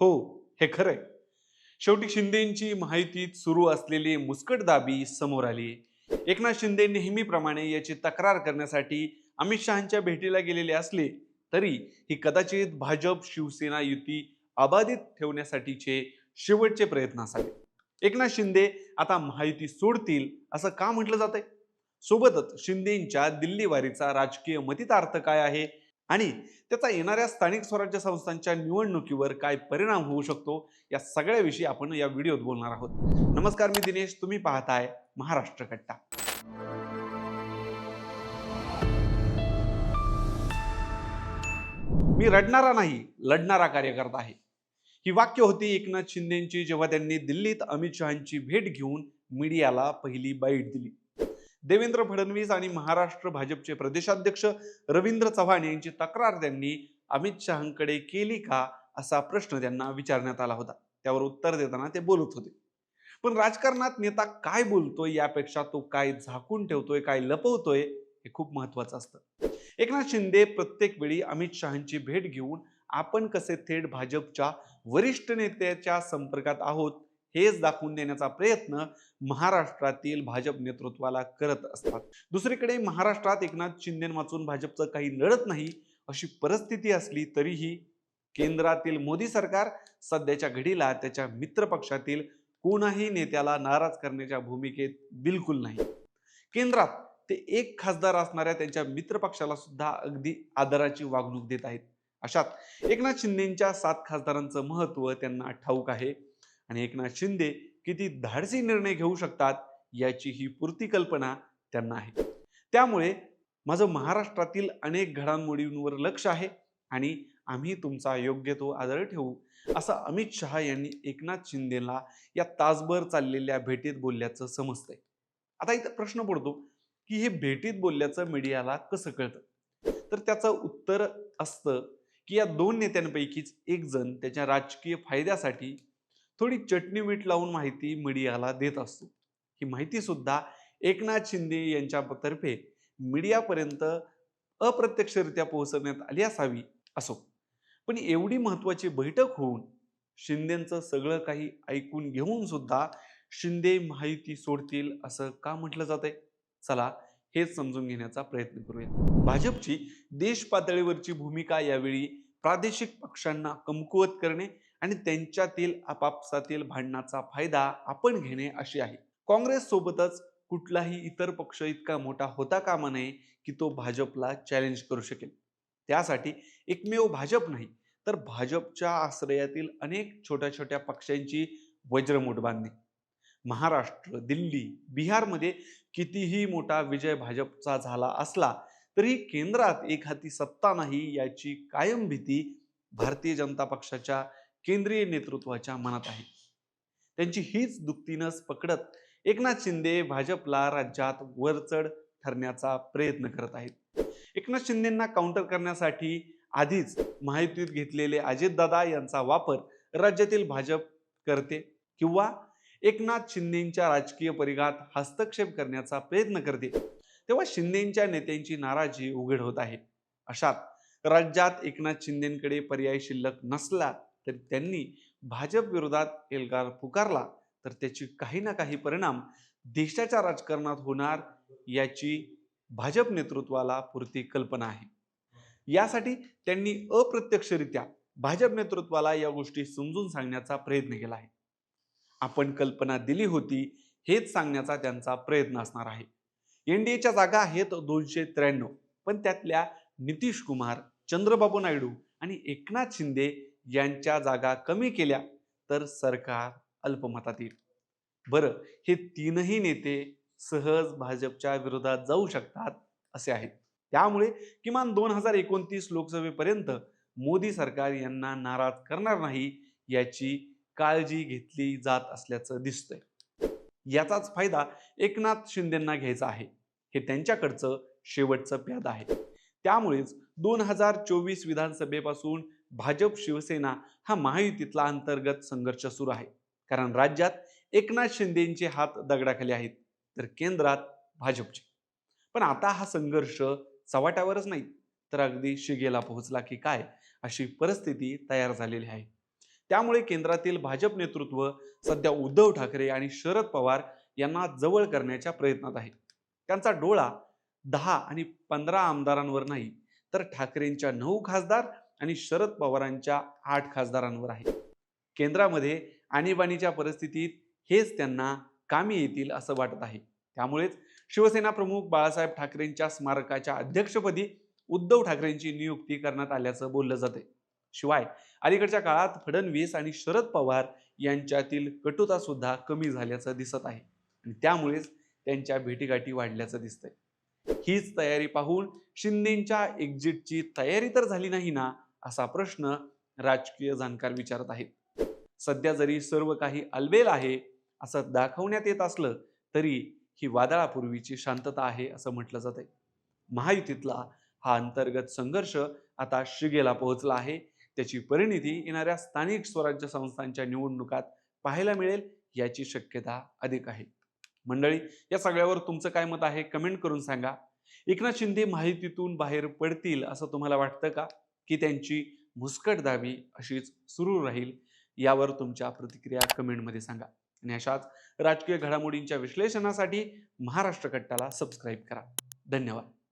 हो हे खरंय. शेवटी शिंदेची माहितीत सुरू असलेली मुस्कटदाबी समोर आली. एकनाथ शिंदे नेहमीप्रमाणे याची तक्रार करण्यासाठी अमित शहांच्या भेटीला गेलेले असले तरी ही कदाचित भाजप शिवसेना युती अबाधित ठेवण्यासाठीचे शेवटचे प्रयत्न असावे एकनाथ शिंदे आता माहिती सोडतील असं का म्हटलं जातंय? सोबतच शिंदेच्या दिल्ली वारीचा राजकीय मतितार्थ काय आहे? आणि त्याचा येणाऱ्या स्थानिक स्वराज्य संस्थांच्या निवडणुकीवर काय परिणाम होऊ शकतो या सगळ्याविषयी आपण या व्हिडिओत बोलणार आहोत. नमस्कार मी दिनेश. तुम्ही पाहताय महाराष्ट्र कट्टा. मी रडणारा नाही लढणारा कार्यकर्ता आहे. ही वाक्य होती एकनाथ शिंदेची जेव्हा त्यांनी दिल्लीत अमित शहांची भेट घेऊन मीडियाला पहिली बाईट दिली. देवेंद्र फडणवीस आणि महाराष्ट्र भाजपचे प्रदेशाध्यक्ष रवींद्र चव्हाण यांची तक्रार त्यांनी अमित शहांकडे केली का असा प्रश्न त्यांना विचारण्यात आला होता. त्यावर उत्तर देताना ते बोलत होते. पण राजकारणात नेता काय बोलतोय यापेक्षा तो काय झाकून ठेवतोय काय लपवतोय हे खूप महत्वाचं असतं. एकनाथ शिंदे प्रत्येक वेळी अमित शहांची भेट घेऊन आपण कसे थेट भाजपच्या वरिष्ठ नेत्याच्या संपर्कात आहोत हेच दाखवून देण्याचा प्रयत्न महाराष्ट्रातील भाजप नेतृत्वाला करत असतात. दुसरीकडे महाराष्ट्रात एकनाथ शिंदे वाचून भाजपचं काही लढत नाही अशी परिस्थिती असली तरीही केंद्रातील मोदी सरकार सध्याच्या घडीला त्याच्या मित्र पक्षातील कोणाही नेत्याला नाराज करण्याच्या भूमिकेत बिलकुल नाही. केंद्रात ते एक खासदार असणाऱ्या त्यांच्या मित्रपक्षाला सुद्धा अगदी आदराची वागणूक देत आहेत. अशात एकनाथ शिंदेच्या सात खासदारांचं महत्त्व त्यांना ठाऊक आहे. आणि एकनाथ शिंदे किती धाडसी निर्णय घेऊ शकतात याची ही पुरती कल्पना त्यांना आहे. त्यामुळे माझं महाराष्ट्रातील अनेक घडामोडींवर लक्ष आहे आणि आम्ही तुमचा योग्य तो आदर ठेवू असं अमित शहा यांनी एकनाथ शिंदेला या तासभर चाललेल्या भेटीत बोलल्याचं समजतंय. आता इथं प्रश्न पडतो की हे भेटीत बोलल्याचं मीडियाला कसं कळतं? तर त्याचं उत्तर असतं की या दोन नेत्यांपैकीच एक जण त्याच्या राजकीय फायद्यासाठी थोडी चटणी मीठ लावून माहिती मीडियाला देत असतो. ही माहिती सुद्धा एकनाथ शिंदे यांच्यातर्फे मीडियापर्यंत अप्रत्यक्षरित्या पोहोचवण्यात आली असावी असो. पण एवढी महत्वाची बैठक होऊन शिंदेचं सगळं काही ऐकून घेऊन सुद्धा शिंदे माहिती सोडतील असं का म्हटलं जातंय चला हेच समजून घेण्याचा प्रयत्न करूया भाजपची देश पातळीवरची भूमिका यावेळी प्रादेशिक पक्षांना कमकुवत करणे आणि त्यांच्यातील आपापसातील भांडणाचा फायदा आपण घेणे अशी आहे. काँग्रेस सोबतच कुठलाही इतर पक्ष इतका मोठा होता कामा नये की तो भाजपला चॅलेंज करू शकेल. त्यासाठी एकमेव भाजप नाही तर भाजपच्या आश्रयातील अनेक छोट्या छोट्या पक्षांची वज्रमूठ बांधणे महाराष्ट्र दिल्ली बिहारमध्ये कितीही मोठा विजय भाजपचा झाला असला तरी केंद्रात एक हाती सत्ता नाही याची कायम भीती भारतीय जनता पक्षाच्या केंद्रीय नेतृत्वाच्या मनात आहे. त्यांची हीच दुखतीनस पकडत एकनाथ शिंदे भाजपला राज्यात वरचढ ठरण्याचा प्रयत्न करत आहेत. एकनाथ शिंदेंना काउंटर करण्यासाठी आधीच माहितीत घेतलेले अजितदादा यांचा वापर राज्यातील भाजप करते किंवा एकनाथ शिंदेच्या राजकीय परिघात हस्तक्षेप करण्याचा प्रयत्न करते तेव्हा शिंदेच्या नेत्यांची नाराजी उघड होत आहे. अशात राज्यात एकनाथ शिंदेकडे पर्याय शिल्लक नसला तर त्यांनी भाजप विरोधात एल्गार पुकारला तर त्याची काही ना काही परिणाम देशाच्या राजकारणात होणार याची भाजप नेतृत्वाला पुरती कल्पना आहे. यासाठी त्यांनी अप्रत्यक्षरित्या भाजप नेतृत्वाला या गोष्टी समजून सांगण्याचा प्रयत्न केला आहे. आपण कल्पना दिली होती हेच सांगण्याचा त्यांचा प्रयत्न असणार आहे. एनडीएच्या जागा आहेत दोनशे त्र्याण्णव पण त्यातल्या नितीश कुमार चंद्रबाबू नायडू आणि एकनाथ शिंदे यांच्या जागा कमी केल्या तर सरकार अल्पमतात येईल. बरं हे तीनही नेते सहज भाजपच्या विरोधात जाऊ शकतात असे आहेत. त्यामुळे किमान दोन हजार एकोणतीस लोकसभेपर्यंत मोदी सरकार यांना नाराज करणार नाही याची काळजी घेतली जात असल्याचं दिसतंय. याचाच फायदा एकनाथ शिंदेंना घ्यायचा आहे. हे त्यांच्याकडचं शेवटचं प्याद आहे. त्यामुळेच दोन हजार चोवीस विधानसभेपासून भाजप शिवसेना हा महायुतीतला अंतर्गत संघर्ष सुरू आहे. कारण राज्यात एकनाथ शिंदेचे हात दगडाखाली आहेत तर केंद्रात भाजपचे. पण आता हा संघर्ष चव्हाट्यावरच नाही तर अगदी शिगेला पोहोचला की काय अशी परिस्थिती तयार झालेली आहे. त्यामुळे केंद्रातील भाजप नेतृत्व सध्या उद्धव ठाकरे आणि शरद पवार यांना जवळ करण्याच्या प्रयत्नात आहे. त्यांचा डोळा दहा आणि पंधरा आमदारांवर नाही तर ठाकरेंच्या नऊ खासदार आणि शरद पवारांच्या आठ खासदारांवर आहे. केंद्रामध्ये आणीबाणीच्या परिस्थितीत हेच त्यांना कामी येतील असं वाटत आहे. त्यामुळेच शिवसेना प्रमुख बाळासाहेब ठाकरेंच्या स्मारकाच्या अध्यक्षपदी उद्धव ठाकरेंची नियुक्ती करण्यात आल्याचं बोललं जाते शिवाय अलीकडच्या काळात फडणवीस आणि शरद पवार यांच्यातील कटुता सुद्धा कमी झाल्याचं दिसत आहे. आणि त्यामुळेच त्यांच्या भेटीगाठी वाढल्याचं दिसतंय. हीच तयारी पाहून शिंदेच्या एक्झिटची तयारी तर झाली नाही ना असा प्रश्न राजकीय जाणकार विचारत आहेत. सध्या जरी सर्व काही अलबेल आहे असं दाखवण्यात येत असलं तरी ही वादळापूर्वीची शांतता आहे असं म्हटलं जात आहे महायुतीतला हा अंतर्गत संघर्ष आता शिगेला पोहोचला आहे. त्याची परिणिती येणाऱ्या स्थानिक स्वराज्य संस्थांच्या निवडणुकात पाहायला मिळेल याची शक्यता अधिक आहे. मंडळी या सगळ्यावर तुमचं काय मत आहे कमेंट करून सांगा. एकनाथ शिंदे माहितीतून बाहेर पडतील असं तुम्हाला वाटतं का? की त्यांची मुस्कटदाबी अशीच सुरू राहील यावर तुमच्या प्रतिक्रिया कमेंटमध्ये सांगा. आणि अशाच राजकीय घडामोडींच्या विश्लेषणासाठी महाराष्ट्र कट्टाला सबस्क्राईब करा. धन्यवाद.